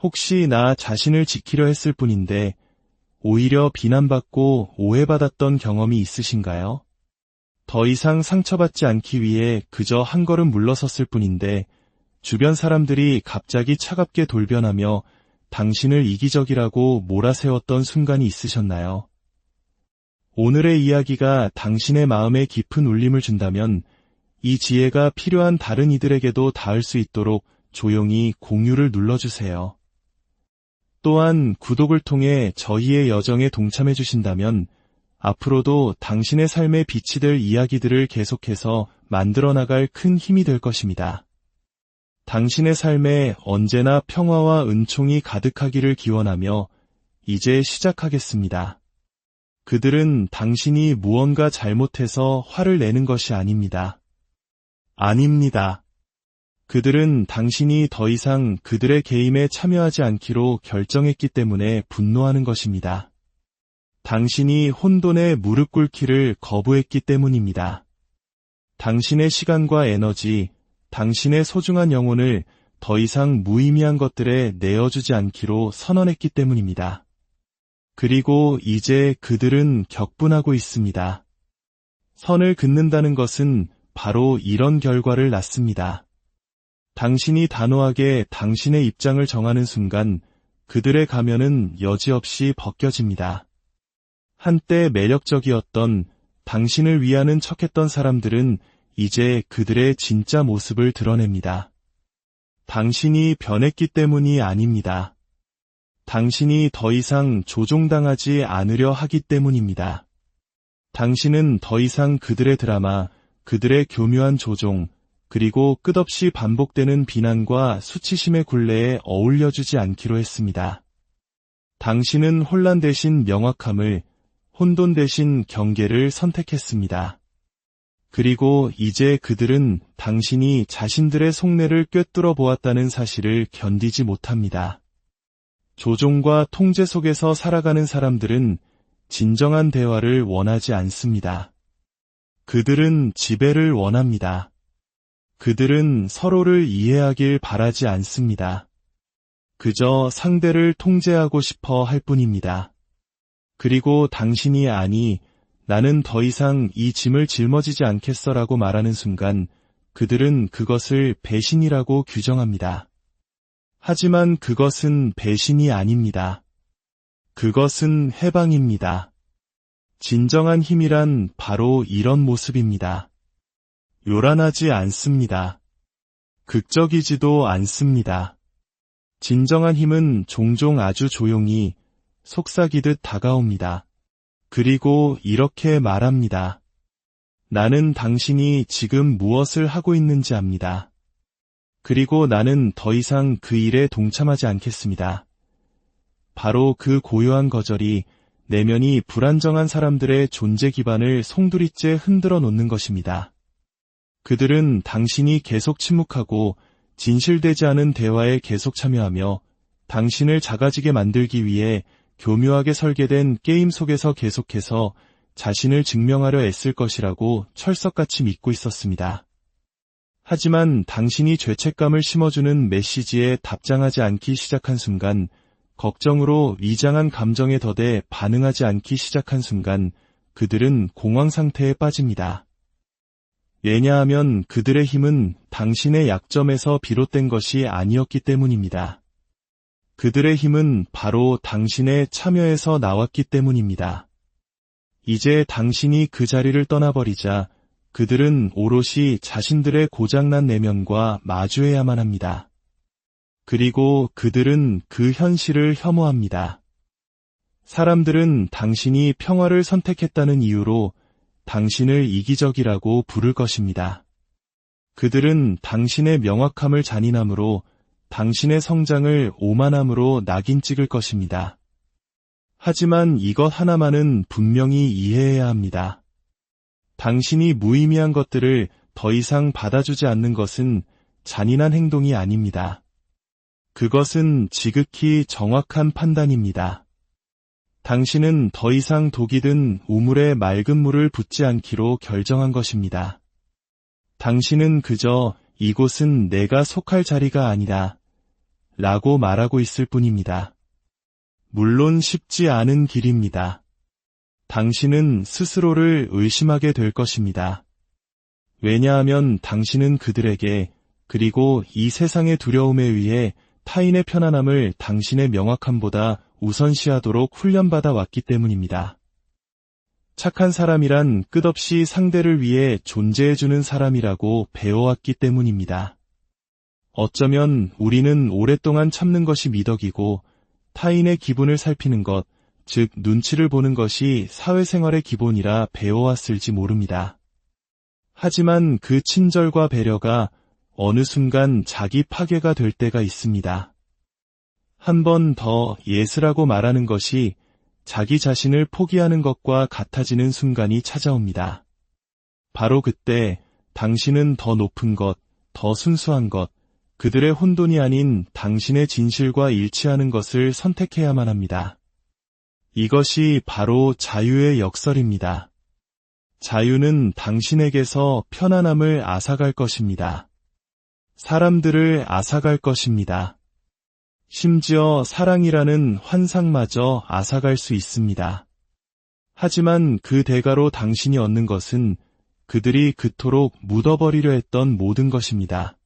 혹시 나 자신을 지키려 했을 뿐인데 오히려 비난받고 오해받았던 경험이 있으신가요? 더 이상 상처받지 않기 위해 그저 한 걸음 물러섰을 뿐인데 주변 사람들이 갑자기 차갑게 돌변하며 당신을 이기적이라고 몰아세웠던 순간이 있으셨나요? 오늘의 이야기가 당신의 마음에 깊은 울림을 준다면 이 지혜가 필요한 다른 이들에게도 닿을 수 있도록 조용히 공유를 눌러주세요. 또한 구독을 통해 저희의 여정에 동참해 주신다면 앞으로도 당신의 삶에 빛이 될 이야기들을 계속해서 만들어 나갈 큰 힘이 될 것입니다. 당신의 삶에 언제나 평화와 은총이 가득하기를 기원하며 이제 시작하겠습니다. 그들은 당신이 무언가 잘못해서 화를 내는 것이 아닙니다. 아닙니다. 그들은 당신이 더 이상 그들의 게임에 참여하지 않기로 결정했기 때문에 분노하는 것입니다. 당신이 혼돈에 무릎 꿇기를 거부했기 때문입니다. 당신의 시간과 에너지, 당신의 소중한 영혼을 더 이상 무의미한 것들에 내어주지 않기로 선언했기 때문입니다. 그리고 이제 그들은 격분하고 있습니다. 선을 긋는다는 것은 바로 이런 결과를 낳습니다. 당신이 단호하게 당신의 입장을 정하는 순간 그들의 가면은 여지없이 벗겨집니다. 한때 매력적이었던 당신을 위하는 척했던 사람들은 이제 그들의 진짜 모습을 드러냅니다. 당신이 변했기 때문이 아닙니다. 당신이 더 이상 조종당하지 않으려 하기 때문입니다. 당신은 더 이상 그들의 드라마, 그들의 교묘한 조종, 그리고 끝없이 반복되는 비난과 수치심의 굴레에 어울려주지 않기로 했습니다. 당신은 혼란 대신 명확함을, 혼돈 대신 경계를 선택했습니다. 그리고 이제 그들은 당신이 자신들의 속내를 꿰뚫어 보았다는 사실을 견디지 못합니다. 조종과 통제 속에서 살아가는 사람들은 진정한 대화를 원하지 않습니다. 그들은 지배를 원합니다. 그들은 서로를 이해하길 바라지 않습니다. 그저 상대를 통제하고 싶어 할 뿐입니다. 그리고 당신이 아니, 나는 더 이상 이 짐을 짊어지지 않겠어라고 말하는 순간 그들은 그것을 배신이라고 규정합니다. 하지만 그것은 배신이 아닙니다. 그것은 해방입니다. 진정한 힘이란 바로 이런 모습입니다. 요란하지 않습니다. 극적이지도 않습니다. 진정한 힘은 종종 아주 조용히 속삭이듯 다가옵니다. 그리고 이렇게 말합니다. 나는 당신이 지금 무엇을 하고 있는지 압니다. 그리고 나는 더 이상 그 일에 동참하지 않겠습니다. 바로 그 고요한 거절이 내면이 불안정한 사람들의 존재 기반을 송두리째 흔들어 놓는 것입니다. 그들은 당신이 계속 침묵하고 진실되지 않은 대화에 계속 참여하며 당신을 작아지게 만들기 위해 교묘하게 설계된 게임 속에서 계속해서 자신을 증명하려 애쓸 것이라고 철석같이 믿고 있었습니다. 하지만 당신이 죄책감을 심어주는 메시지에 답장하지 않기 시작한 순간, 걱정으로 위장한 감정에 더대 반응하지 않기 시작한 순간, 그들은 공황 상태에 빠집니다. 왜냐하면 그들의 힘은 당신의 약점에서 비롯된 것이 아니었기 때문입니다. 그들의 힘은 바로 당신의 참여에서 나왔기 때문입니다. 이제 당신이 그 자리를 떠나버리자 그들은 오롯이 자신들의 고장난 내면과 마주해야만 합니다. 그리고 그들은 그 현실을 혐오합니다. 사람들은 당신이 평화를 선택했다는 이유로 당신을 이기적이라고 부를 것입니다. 그들은 당신의 명확함을 잔인함으로 당신의 성장을 오만함으로 낙인 찍을 것입니다. 하지만 이것 하나만은 분명히 이해해야 합니다. 당신이 무의미한 것들을 더 이상 받아주지 않는 것은 잔인한 행동이 아닙니다. 그것은 지극히 정확한 판단입니다. 당신은 더 이상 독이 든 우물에 맑은 물을 붓지 않기로 결정한 것입니다. 당신은 그저 이곳은 내가 속할 자리가 아니다. 라고 말하고 있을 뿐입니다. 물론 쉽지 않은 길입니다. 당신은 스스로를 의심하게 될 것입니다. 왜냐하면 당신은 그들에게 그리고 이 세상의 두려움에 의해 타인의 편안함을 당신의 명확함보다 우선시하도록 훈련받아 왔기 때문입니다. 착한 사람이란 끝없이 상대를 위해 존재해주는 사람이라고 배워왔기 때문입니다. 어쩌면 우리는 오랫동안 참는 것이 미덕이고 타인의 기분을 살피는 것, 즉 눈치를 보는 것이 사회생활의 기본이라 배워왔을지 모릅니다. 하지만 그 친절과 배려가 어느 순간 자기 파괴가 될 때가 있습니다. 한 번 더 예스라고 말하는 것이 자기 자신을 포기하는 것과 같아지는 순간이 찾아옵니다. 바로 그때 당신은 더 높은 것, 더 순수한 것, 그들의 혼돈이 아닌 당신의 진실과 일치하는 것을 선택해야만 합니다. 이것이 바로 자유의 역설입니다. 자유는 당신에게서 편안함을 앗아갈 것입니다. 사람들을 앗아갈 것입니다. 심지어 사랑이라는 환상마저 앗아갈 수 있습니다. 하지만 그 대가로 당신이 얻는 것은 그들이 그토록 묻어버리려 했던 모든 것입니다.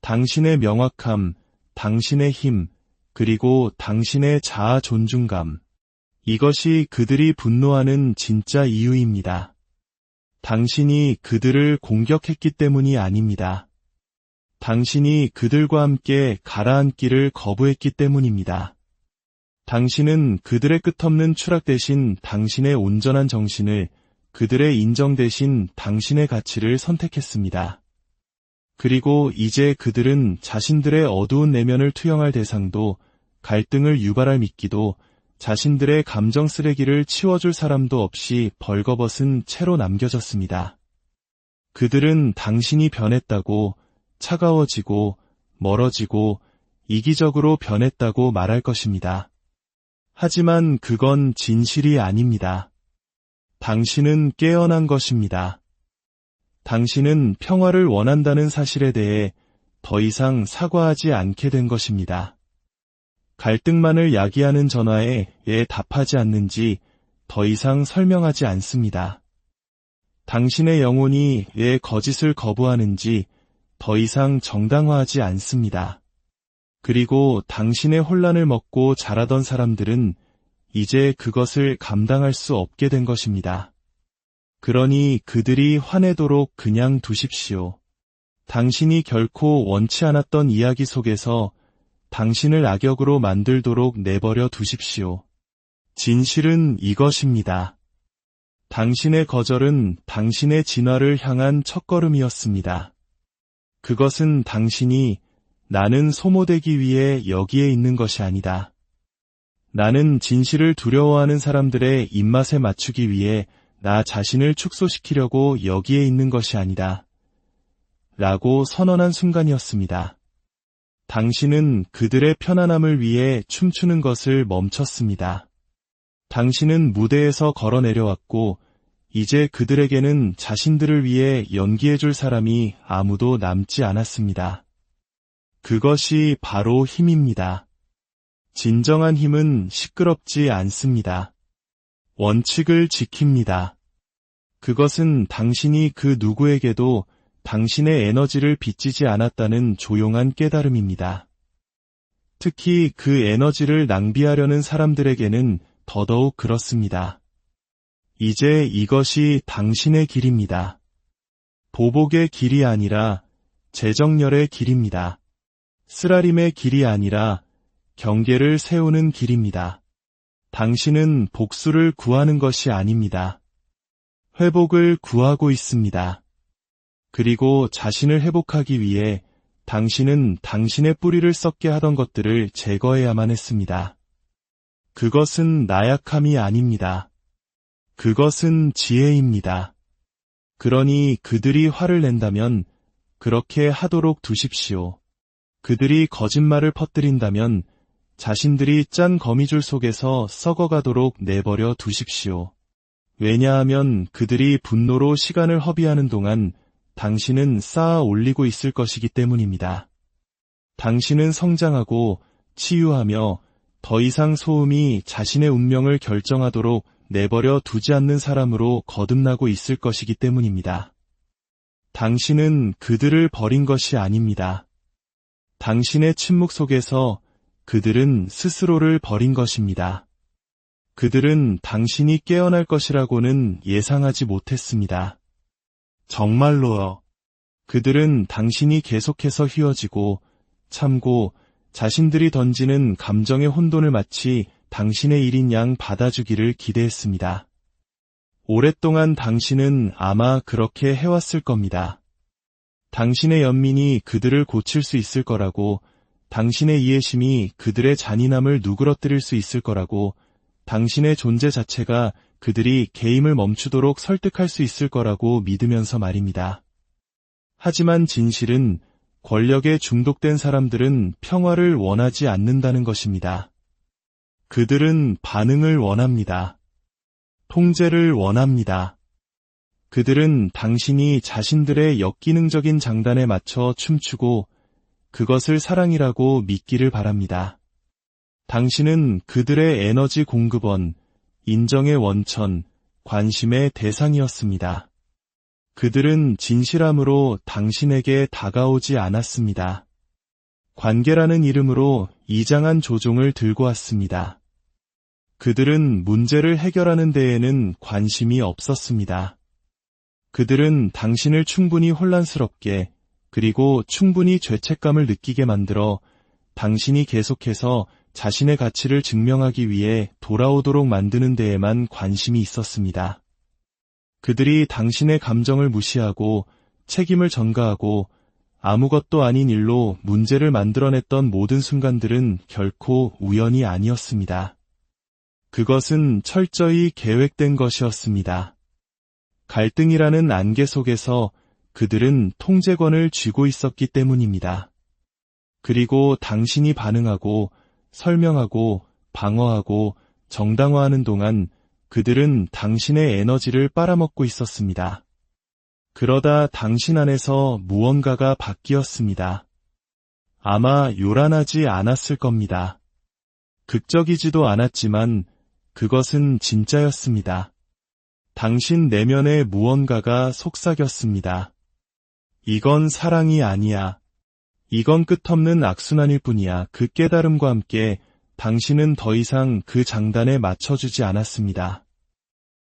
당신의 명확함, 당신의 힘, 그리고 당신의 자아 존중감. 이것이 그들이 분노하는 진짜 이유입니다. 당신이 그들을 공격했기 때문이 아닙니다. 당신이 그들과 함께 가라앉기를 거부했기 때문입니다. 당신은 그들의 끝없는 추락 대신 당신의 온전한 정신을 그들의 인정 대신 당신의 가치를 선택했습니다. 그리고 이제 그들은 자신들의 어두운 내면을 투영할 대상도 갈등을 유발할 미끼도 자신들의 감정 쓰레기를 치워줄 사람도 없이 벌거벗은 채로 남겨졌습니다. 그들은 당신이 변했다고 차가워지고 멀어지고 이기적으로 변했다고 말할 것입니다. 하지만 그건 진실이 아닙니다. 당신은 깨어난 것입니다. 당신은 평화를 원한다는 사실에 대해 더 이상 사과하지 않게 된 것입니다. 갈등만을 야기하는 전화에 왜 답하지 않는지 더 이상 설명하지 않습니다. 당신의 영혼이 왜 거짓을 거부하는지 더 이상 정당화하지 않습니다. 그리고 당신의 혼란을 먹고 자라던 사람들은 이제 그것을 감당할 수 없게 된 것입니다. 그러니 그들이 화내도록 그냥 두십시오. 당신이 결코 원치 않았던 이야기 속에서 당신을 악역으로 만들도록 내버려 두십시오. 진실은 이것입니다. 당신의 거절은 당신의 진화를 향한 첫걸음이었습니다. 그것은 당신이 나는 소모되기 위해 여기에 있는 것이 아니다. 나는 진실을 두려워하는 사람들의 입맛에 맞추기 위해 나 자신을 축소시키려고 여기에 있는 것이 아니다. 라고 선언한 순간이었습니다. 당신은 그들의 편안함을 위해 춤추는 것을 멈췄습니다. 당신은 무대에서 걸어 내려왔고, 이제 그들에게는 자신들을 위해 연기해줄 사람이 아무도 남지 않았습니다. 그것이 바로 힘입니다. 진정한 힘은 시끄럽지 않습니다. 원칙을 지킵니다. 그것은 당신이 그 누구에게도 당신의 에너지를 빚지지 않았다는 조용한 깨달음입니다. 특히 그 에너지를 낭비하려는 사람들에게는 더더욱 그렇습니다. 이제 이것이 당신의 길입니다. 보복의 길이 아니라 재정렬의 길입니다. 쓰라림의 길이 아니라 경계를 세우는 길입니다. 당신은 복수를 구하는 것이 아닙니다. 회복을 구하고 있습니다. 그리고 자신을 회복하기 위해 당신은 당신의 뿌리를 썩게 하던 것들을 제거해야만 했습니다. 그것은 나약함이 아닙니다. 그것은 지혜입니다. 그러니 그들이 화를 낸다면 그렇게 하도록 두십시오. 그들이 거짓말을 퍼뜨린다면 자신들이 짠 거미줄 속에서 썩어가도록 내버려 두십시오. 왜냐하면 그들이 분노로 시간을 허비하는 동안 당신은 쌓아 올리고 있을 것이기 때문입니다. 당신은 성장하고 치유하며 더 이상 소음이 자신의 운명을 결정하도록 내버려 두지 않는 사람으로 거듭나고 있을 것이기 때문입니다. 당신은 그들을 버린 것이 아닙니다. 당신의 침묵 속에서 그들은 스스로를 버린 것입니다. 그들은 당신이 깨어날 것이라고는 예상하지 못했습니다. 정말로요. 그들은 당신이 계속해서 휘어지고 참고 자신들이 던지는 감정의 혼돈을 마치 당신의 일인 양 받아주기를 기대했습니다. 오랫동안 당신은 아마 그렇게 해왔을 겁니다. 당신의 연민이 그들을 고칠 수 있을 거라고, 당신의 이해심이 그들의 잔인함을 누그러뜨릴 수 있을 거라고, 당신의 존재 자체가 그들이 게임을 멈추도록 설득할 수 있을 거라고 믿으면서 말입니다. 하지만 진실은 권력에 중독된 사람들은 평화를 원하지 않는다는 것입니다. 그들은 반응을 원합니다. 통제를 원합니다. 그들은 당신이 자신들의 역기능적인 장단에 맞춰 춤추고 그것을 사랑이라고 믿기를 바랍니다. 당신은 그들의 에너지 공급원, 인정의 원천, 관심의 대상이었습니다. 그들은 진실함으로 당신에게 다가오지 않았습니다. 관계라는 이름으로 이장한 조종을 들고 왔습니다. 그들은 문제를 해결하는 데에는 관심이 없었습니다. 그들은 당신을 충분히 혼란스럽게 그리고 충분히 죄책감을 느끼게 만들어 당신이 계속해서 자신의 가치를 증명하기 위해 돌아오도록 만드는 데에만 관심이 있었습니다. 그들이 당신의 감정을 무시하고 책임을 전가하고 아무것도 아닌 일로 문제를 만들어냈던 모든 순간들은 결코 우연이 아니었습니다. 그것은 철저히 계획된 것이었습니다. 갈등이라는 안개 속에서 그들은 통제권을 쥐고 있었기 때문입니다. 그리고 당신이 반응하고 설명하고 방어하고 정당화하는 동안 그들은 당신의 에너지를 빨아먹고 있었습니다. 그러다 당신 안에서 무언가가 바뀌었습니다. 아마 요란하지 않았을 겁니다. 극적이지도 않았지만 그것은 진짜였습니다. 당신 내면의 무언가가 속삭였습니다. 이건 사랑이 아니야. 이건 끝없는 악순환일 뿐이야. 그 깨달음과 함께 당신은 더 이상 그 장단에 맞춰주지 않았습니다.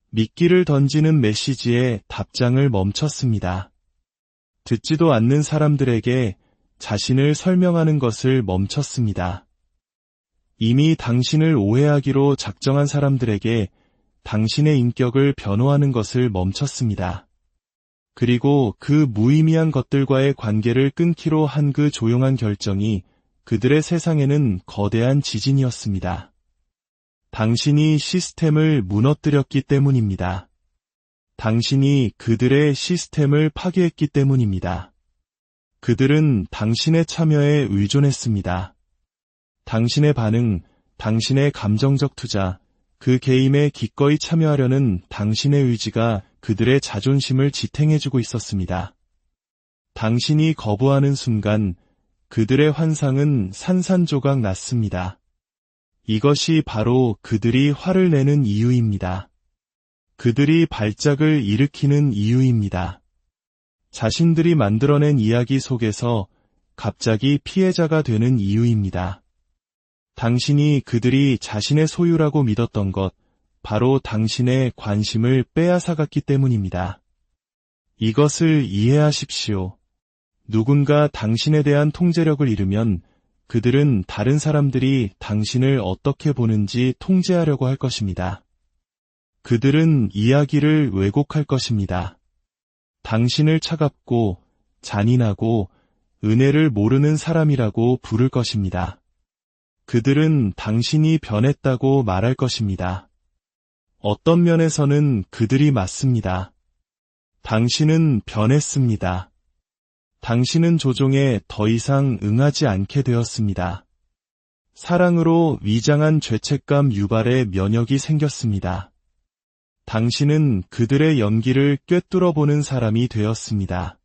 미끼를 던지는 메시지에 답장을 멈췄습니다. 듣지도 않는 사람들에게 자신을 설명하는 것을 멈췄습니다. 이미 당신을 오해하기로 작정한 사람들에게 당신의 인격을 변호하는 것을 멈췄습니다. 그리고 그 무의미한 것들과의 관계를 끊기로 한 그 조용한 결정이 그들의 세상에는 거대한 지진이었습니다. 당신이 시스템을 무너뜨렸기 때문입니다. 당신이 그들의 시스템을 파괴했기 때문입니다. 그들은 당신의 참여에 의존했습니다. 당신의 반응, 당신의 감정적 투자, 그 게임에 기꺼이 참여하려는 당신의 의지가 그들의 자존심을 지탱해주고 있었습니다. 당신이 거부하는 순간 그들의 환상은 산산조각 났습니다. 이것이 바로 그들이 화를 내는 이유입니다. 그들이 발작을 일으키는 이유입니다. 자신들이 만들어낸 이야기 속에서 갑자기 피해자가 되는 이유입니다. 당신이 그들이 자신의 소유라고 믿었던 것, 바로 당신의 관심을 빼앗아갔기 때문입니다. 이것을 이해하십시오. 누군가 당신에 대한 통제력을 잃으면 그들은 다른 사람들이 당신을 어떻게 보는지 통제하려고 할 것입니다. 그들은 이야기를 왜곡할 것입니다. 당신을 차갑고 잔인하고 은혜를 모르는 사람이라고 부를 것입니다. 그들은 당신이 변했다고 말할 것입니다. 어떤 면에서는 그들이 맞습니다. 당신은 변했습니다. 당신은 조종에 더 이상 응하지 않게 되었습니다. 사랑으로 위장한 죄책감 유발의 면역이 생겼습니다. 당신은 그들의 연기를 꿰뚫어 보는 사람이 되었습니다.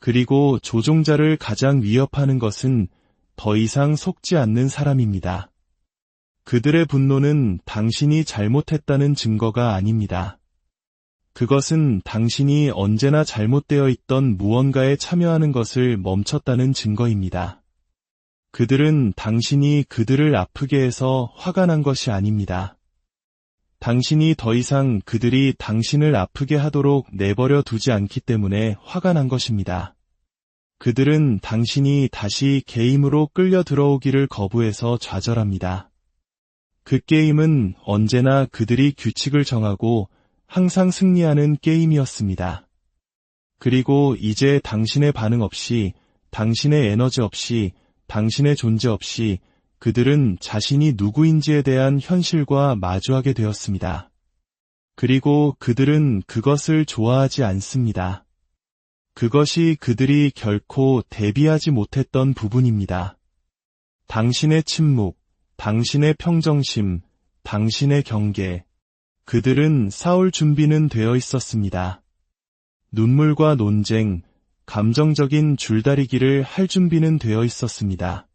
그리고 조종자를 가장 위협하는 것은 더 이상 속지 않는 사람입니다. 그들의 분노는 당신이 잘못했다는 증거가 아닙니다. 그것은 당신이 언제나 잘못되어 있던 무언가에 참여하는 것을 멈췄다는 증거입니다. 그들은 당신이 그들을 아프게 해서 화가 난 것이 아닙니다. 당신이 더 이상 그들이 당신을 아프게 하도록 내버려 두지 않기 때문에 화가 난 것입니다. 그들은 당신이 다시 게임으로 끌려 들어오기를 거부해서 좌절합니다. 그 게임은 언제나 그들이 규칙을 정하고 항상 승리하는 게임이었습니다. 그리고 이제 당신의 반응 없이, 당신의 에너지 없이, 당신의 존재 없이 그들은 자신이 누구인지에 대한 현실과 마주하게 되었습니다. 그리고 그들은 그것을 좋아하지 않습니다. 그것이 그들이 결코 대비하지 못했던 부분입니다. 당신의 침묵, 당신의 평정심, 당신의 경계, 그들은 싸울 준비는 되어 있었습니다. 눈물과 논쟁, 감정적인 줄다리기를 할 준비는 되어 있었습니다.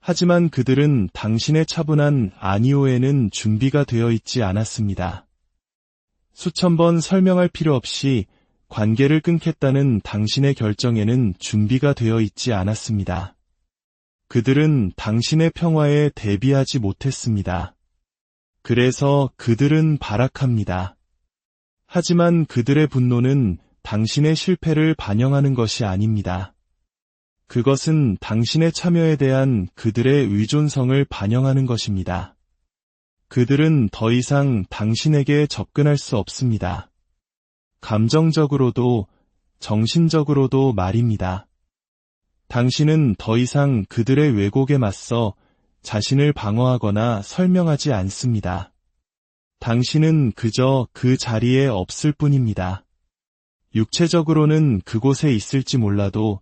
하지만 그들은 당신의 차분한 아니오에는 준비가 되어 있지 않았습니다. 수천 번 설명할 필요 없이 관계를 끊겠다는 당신의 결정에는 준비가 되어 있지 않았습니다. 그들은 당신의 평화에 대비하지 못했습니다. 그래서 그들은 발악합니다. 하지만 그들의 분노는 당신의 실패를 반영하는 것이 아닙니다. 그것은 당신의 참여에 대한 그들의 의존성을 반영하는 것입니다. 그들은 더 이상 당신에게 접근할 수 없습니다. 감정적으로도 정신적으로도 말입니다. 당신은 더 이상 그들의 왜곡에 맞서 자신을 방어하거나 설명하지 않습니다. 당신은 그저 그 자리에 없을 뿐입니다. 육체적으로는 그곳에 있을지 몰라도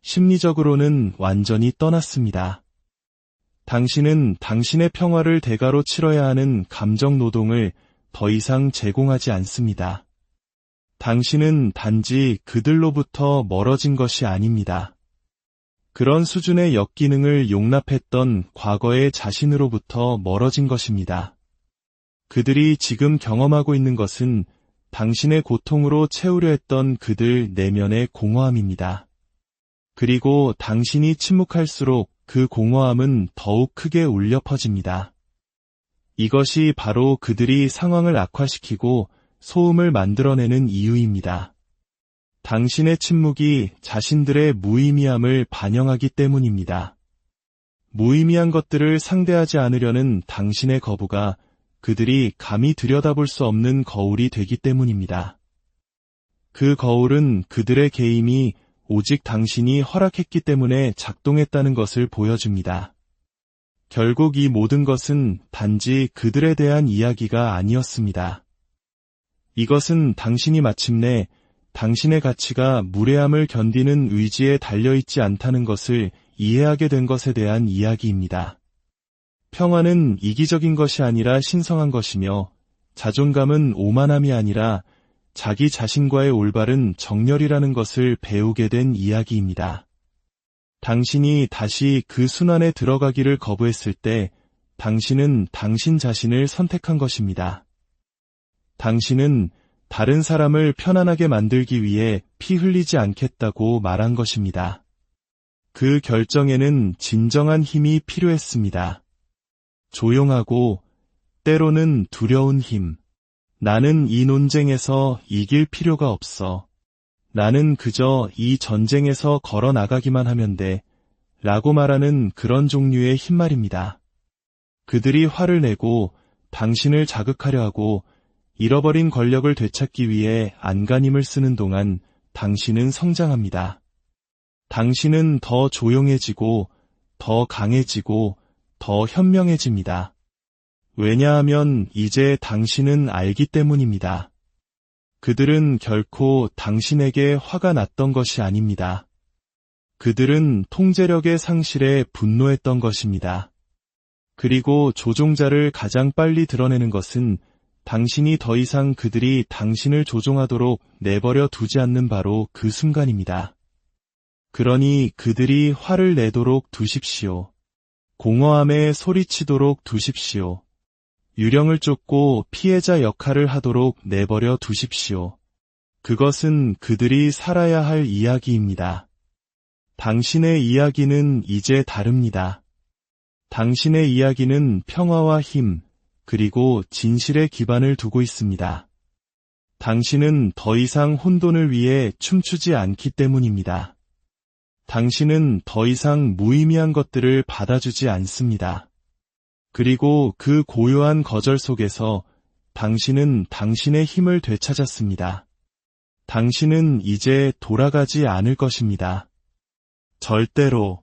심리적으로는 완전히 떠났습니다. 당신은 당신의 평화를 대가로 치러야 하는 감정 노동을 더 이상 제공하지 않습니다. 당신은 단지 그들로부터 멀어진 것이 아닙니다. 그런 수준의 역기능을 용납했던 과거의 자신으로부터 멀어진 것입니다. 그들이 지금 경험하고 있는 것은 당신의 고통으로 채우려 했던 그들 내면의 공허함입니다. 그리고 당신이 침묵할수록 그 공허함은 더욱 크게 울려 퍼집니다. 이것이 바로 그들이 상황을 악화시키고 소음을 만들어내는 이유입니다. 당신의 침묵이 자신들의 무의미함을 반영하기 때문입니다. 무의미한 것들을 상대하지 않으려는 당신의 거부가 그들이 감히 들여다볼 수 없는 거울이 되기 때문입니다. 그 거울은 그들의 개임이 오직 당신이 허락했기 때문에 작동했다는 것을 보여줍니다. 결국 이 모든 것은 단지 그들에 대한 이야기가 아니었습니다. 이것은 당신이 마침내 당신의 가치가 무례함을 견디는 의지에 달려있지 않다는 것을 이해하게 된 것에 대한 이야기입니다. 평화는 이기적인 것이 아니라 신성한 것이며 자존감은 오만함이 아니라 자기 자신과의 올바른 정렬이라는 것을 배우게 된 이야기입니다. 당신이 다시 그 순환에 들어가기를 거부했을 때 당신은 당신 자신을 선택한 것입니다. 당신은 다른 사람을 편안하게 만들기 위해 피 흘리지 않겠다고 말한 것입니다. 그 결정에는 진정한 힘이 필요했습니다. 조용하고 때로는 두려운 힘. 나는 이 논쟁에서 이길 필요가 없어. 나는 그저 이 전쟁에서 걸어 나가기만 하면 돼. 라고 말하는 그런 종류의 힘말입니다. 그들이 화를 내고 당신을 자극하려 하고 잃어버린 권력을 되찾기 위해 안간힘을 쓰는 동안 당신은 성장합니다. 당신은 더 조용해지고 더 강해지고 더 현명해집니다. 왜냐하면 이제 당신은 알기 때문입니다. 그들은 결코 당신에게 화가 났던 것이 아닙니다. 그들은 통제력의 상실에 분노했던 것입니다. 그리고 조종자를 가장 빨리 드러내는 것은 당신이 더 이상 그들이 당신을 조종하도록 내버려 두지 않는 바로 그 순간입니다. 그러니 그들이 화를 내도록 두십시오. 공허함에 소리치도록 두십시오. 유령을 쫓고 피해자 역할을 하도록 내버려 두십시오. 그것은 그들이 살아야 할 이야기입니다. 당신의 이야기는 이제 다릅니다. 당신의 이야기는 평화와 힘, 그리고 진실의 기반을 두고 있습니다. 당신은 더 이상 혼돈을 위해 춤추지 않기 때문입니다. 당신은 더 이상 무의미한 것들을 받아주지 않습니다. 그리고 그 고요한 거절 속에서 당신은 당신의 힘을 되찾았습니다. 당신은 이제 돌아가지 않을 것입니다. 절대로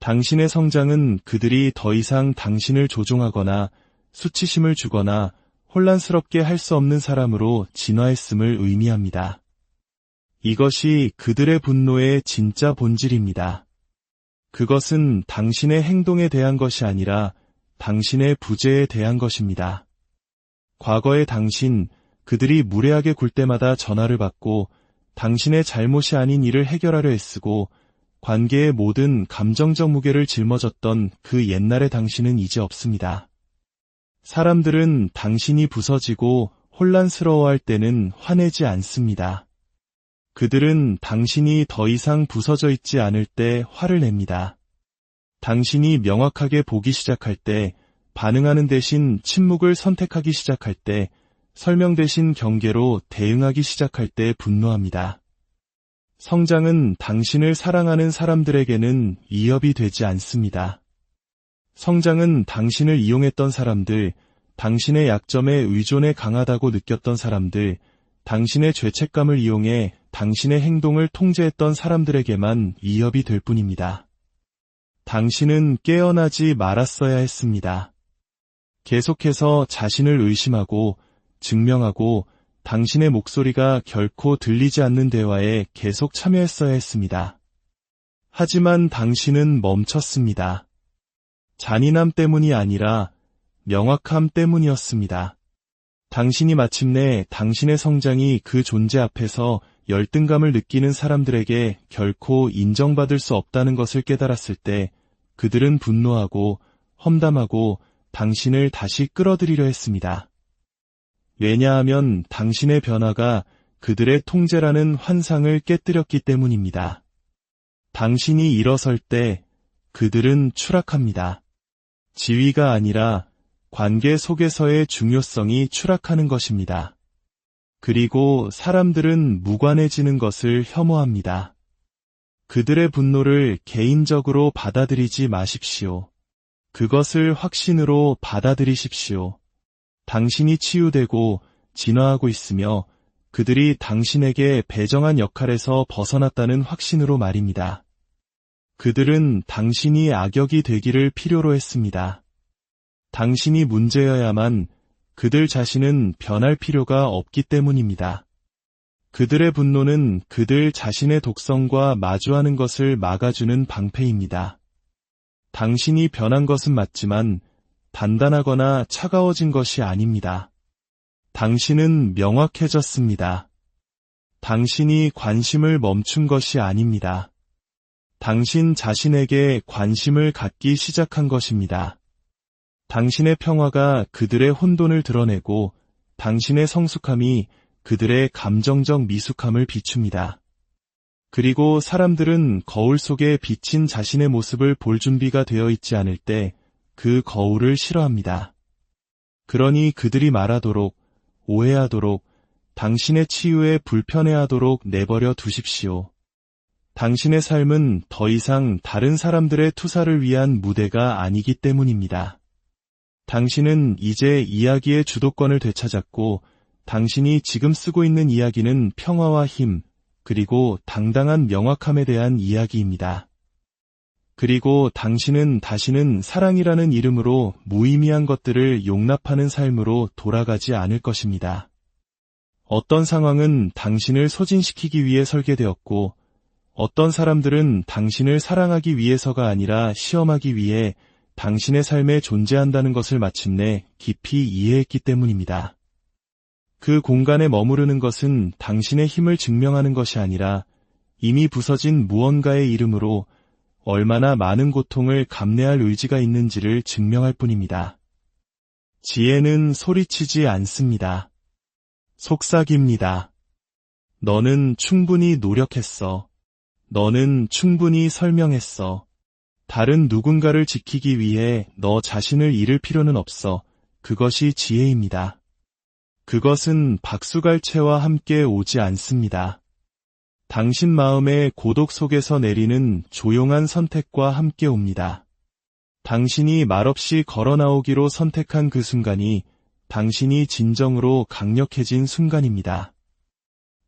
당신의 성장은 그들이 더 이상 당신을 조종하거나 수치심을 주거나 혼란스럽게 할 수 없는 사람으로 진화했음을 의미합니다. 이것이 그들의 분노의 진짜 본질입니다. 그것은 당신의 행동에 대한 것이 아니라 당신의 부재에 대한 것입니다. 과거의 당신, 그들이 무례하게 굴 때마다 전화를 받고 당신의 잘못이 아닌 일을 해결하려 애쓰고 관계의 모든 감정적 무게를 짊어졌던 그 옛날의 당신은 이제 없습니다. 사람들은 당신이 부서지고 혼란스러워할 때는 화내지 않습니다. 그들은 당신이 더 이상 부서져 있지 않을 때 화를 냅니다. 당신이 명확하게 보기 시작할 때, 반응하는 대신 침묵을 선택하기 시작할 때, 설명 대신 경계로 대응하기 시작할 때 분노합니다. 성장은 당신을 사랑하는 사람들에게는 위협이 되지 않습니다. 성장은 당신을 이용했던 사람들, 당신의 약점에 의존에 강하다고 느꼈던 사람들, 당신의 죄책감을 이용해 당신의 행동을 통제했던 사람들에게만 위협이 될 뿐입니다. 당신은 깨어나지 말았어야 했습니다. 계속해서 자신을 의심하고 증명하고 당신의 목소리가 결코 들리지 않는 대화에 계속 참여했어야 했습니다. 하지만 당신은 멈췄습니다. 잔인함 때문이 아니라 명확함 때문이었습니다. 당신이 마침내 당신의 성장이 그 존재 앞에서 열등감을 느끼는 사람들에게 결코 인정받을 수 없다는 것을 깨달았을 때 그들은 분노하고 험담하고 당신을 다시 끌어들이려 했습니다. 왜냐하면 당신의 변화가 그들의 통제라는 환상을 깨뜨렸기 때문입니다. 당신이 일어설 때 그들은 추락합니다. 지위가 아니라 관계 속에서의 중요성이 추락하는 것입니다. 그리고 사람들은 무관해지는 것을 혐오합니다. 그들의 분노를 개인적으로 받아들이지 마십시오. 그것을 확신으로 받아들이십시오. 당신이 치유되고 진화하고 있으며 그들이 당신에게 배정한 역할에서 벗어났다는 확신으로 말입니다. 그들은 당신이 악역이 되기를 필요로 했습니다. 당신이 문제여야만 그들 자신은 변할 필요가 없기 때문입니다. 그들의 분노는 그들 자신의 독성과 마주하는 것을 막아주는 방패입니다. 당신이 변한 것은 맞지만 단단하거나 차가워진 것이 아닙니다. 당신은 명확해졌습니다. 당신이 관심을 멈춘 것이 아닙니다. 당신 자신에게 관심을 갖기 시작한 것입니다. 당신의 평화가 그들의 혼돈을 드러내고 당신의 성숙함이 그들의 감정적 미숙함을 비춥니다. 그리고 사람들은 거울 속에 비친 자신의 모습을 볼 준비가 되어 있지 않을 때 그 거울을 싫어합니다. 그러니 그들이 말하도록, 오해하도록, 당신의 치유에 불편해하도록 내버려 두십시오. 당신의 삶은 더 이상 다른 사람들의 투사를 위한 무대가 아니기 때문입니다. 당신은 이제 이야기의 주도권을 되찾았고, 당신이 지금 쓰고 있는 이야기는 평화와 힘, 그리고 당당한 명확함에 대한 이야기입니다. 그리고 당신은 다시는 사랑이라는 이름으로 무의미한 것들을 용납하는 삶으로 돌아가지 않을 것입니다. 어떤 상황은 당신을 소진시키기 위해 설계되었고, 어떤 사람들은 당신을 사랑하기 위해서가 아니라 시험하기 위해 당신의 삶에 존재한다는 것을 마침내 깊이 이해했기 때문입니다. 그 공간에 머무르는 것은 당신의 힘을 증명하는 것이 아니라 이미 부서진 무언가의 이름으로 얼마나 많은 고통을 감내할 의지가 있는지를 증명할 뿐입니다. 지혜는 소리치지 않습니다. 속삭입니다. 너는 충분히 노력했어. 너는 충분히 설명했어. 다른 누군가를 지키기 위해 너 자신을 잃을 필요는 없어. 그것이 지혜입니다. 그것은 박수갈채와 함께 오지 않습니다. 당신 마음의 고독 속에서 내리는 조용한 선택과 함께 옵니다. 당신이 말없이 걸어 나오기로 선택한 그 순간이 당신이 진정으로 강력해진 순간입니다.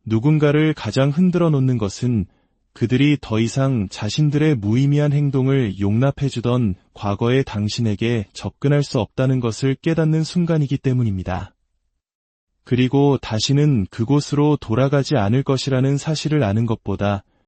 누군가를 가장 흔들어 놓는 것은 그들이 더 이상 자신들의 무의미한 행동을 용납해주던 과거의 당신에게 접근할 수 없다는 것을 깨닫는 순간이기 때문입니다. 그리고 다시는 그곳으로 돌아가지 않을 것이라는 사실을 아는 것보다